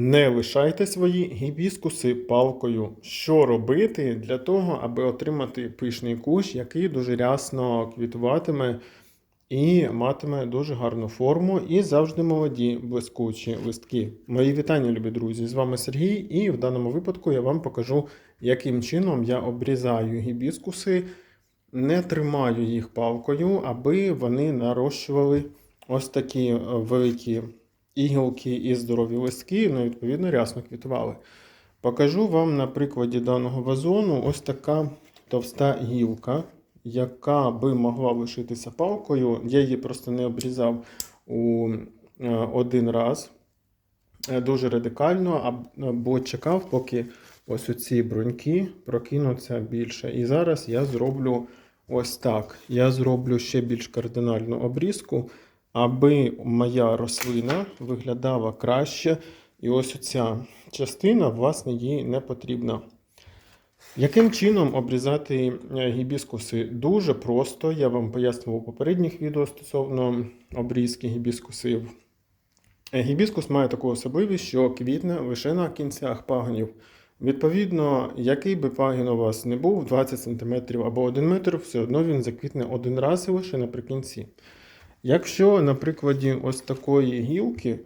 Не лишайте свої гібіскуси палкою. Що робити для того, аби отримати пишний кущ, який дуже рясно квітуватиме і матиме дуже гарну форму і завжди молоді блискучі листки. Мої вітання, любі друзі! З вами Сергій, і в даному випадку я вам покажу, яким чином я обрізаю гібіскуси, не тримаю їх палкою, аби вони нарощували ось такі е, великі ігілки і здорові листки, ну, відповідно, рясно квітували. Покажу вам на прикладі даного вазону ось така товста гілка, яка би могла лишитися палкою. Я її просто не обрізав у е, один раз е, дуже радикально, аб- бо чекав, поки ось оці бруньки прокинуться більше. І зараз я зроблю ось так. Я зроблю ще більш кардинальну обрізку, аби моя рослина виглядала краще. І ось ця частина, власне, їй не потрібна. Яким чином обрізати е, гібіскуси? Дуже просто. Я вам пояснював у попередніх відео стосовно обрізки гібіскусів. Е, Гібіскус має таку особливість, що квітне лише на кінцях пагонів. Відповідно, який би пагін у вас не був, 20 см або 1 метр, все одно він заквітне один раз і лише наприкінці. Якщо на прикладі ось такої гілки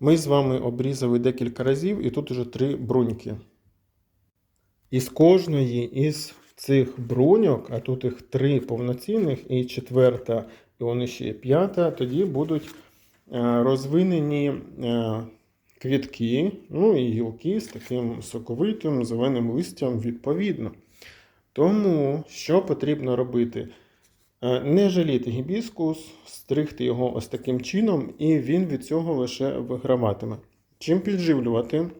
ми з вами обрізали декілька разів, і тут уже три бруньки. Із кожної із цих бруньок, а тут їх три повноцінних, і четверта, і вони ще є п'ята, тоді будуть е, розвинені е, квітки, ну і гілки з таким соковитим зеленим листям відповідно. Тому що потрібно робити? Е, Не жаліти гібіскус, стригти його ось таким чином, і він від цього лише виграватиме. Чим підживлювати?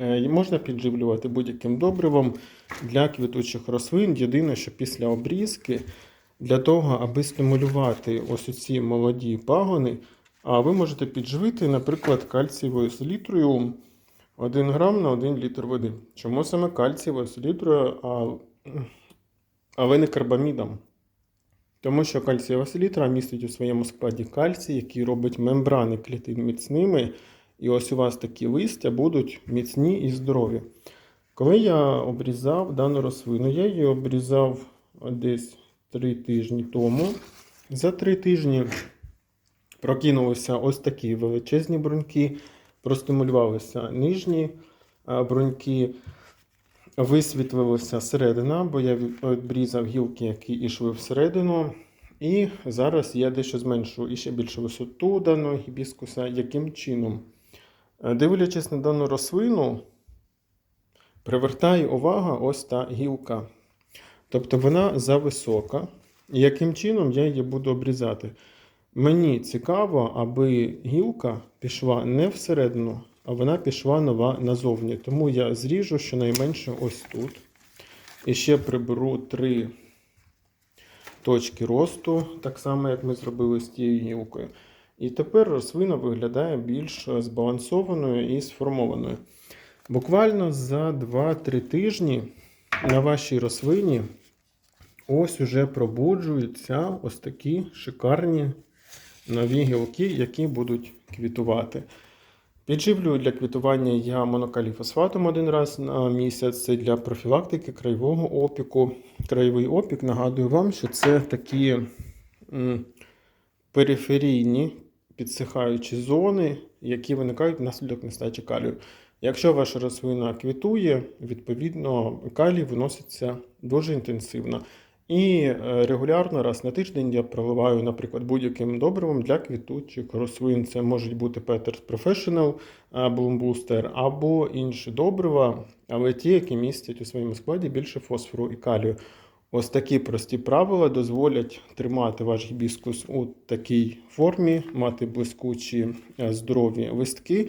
Е, Можна підживлювати будь-яким добривом для квітучих рослин. Єдине, що після обрізки, для того, аби стимулювати ось ці молоді пагони, а ви можете підживити, наприклад, кальцієвою селітрою 1 грам на 1 літр води. Чому саме кальцієвою селітрою, а, але не карбамідом? Тому що кальцієва селітра містить у своєму складі кальцій, який робить мембрани клітин міцними. І ось у вас такі листя будуть міцні і здорові. Коли я обрізав дану рослину, я її обрізав десь 3 тижні тому. За 3 тижні прокинулися ось такі величезні бруньки, простимулювалися нижні бруньки, висвітлилася середина, бо я обрізав гілки, які йшли всередину. І зараз я дещо зменшу і ще більше висоту даного гібіскуса. Яким чином? Е, Дивлячись на дану рослину, привертає увага ось та гілка. Тобто вона зависока. Яким чином я її буду обрізати? Мені цікаво, аби гілка пішла не всередину, а вона пішла нова назовні. Тому я зріжу щонайменше ось тут. І ще приберу три точки росту, так само, як ми зробили з тією гілкою. І тепер рослина виглядає більш збалансованою і сформованою. Буквально за 2-3 тижні на вашій рослині ось уже пробуджуються ось такі шикарні нові гілки, які будуть квітувати. Підживлюю для квітування я монокаліфосфатом один раз на місяць. Це для профілактики краєвого опіку. Краєвий опік, нагадую вам, що це такі периферійні підсихаючі зони, які виникають внаслідок нестачі калію. Якщо ваша рослина квітує, відповідно калій виноситься дуже інтенсивно. І е, регулярно раз на тиждень я проливаю, наприклад, будь-яким добривом для квітучих рослин. Це можуть бути Peters Professional е, Bloom або інші добрива, але ті, які містять у своєму складі більше фосфору і калію. Ось такі прості правила дозволять тримати ваш гібіскус у такій формі, мати блискучі е, здорові листки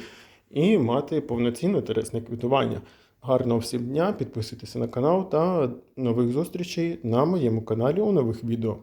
і мати повноцінне тересне квітування. Гарного всім дня, підписуйтеся на канал та нових зустрічей на моєму каналі у нових відео.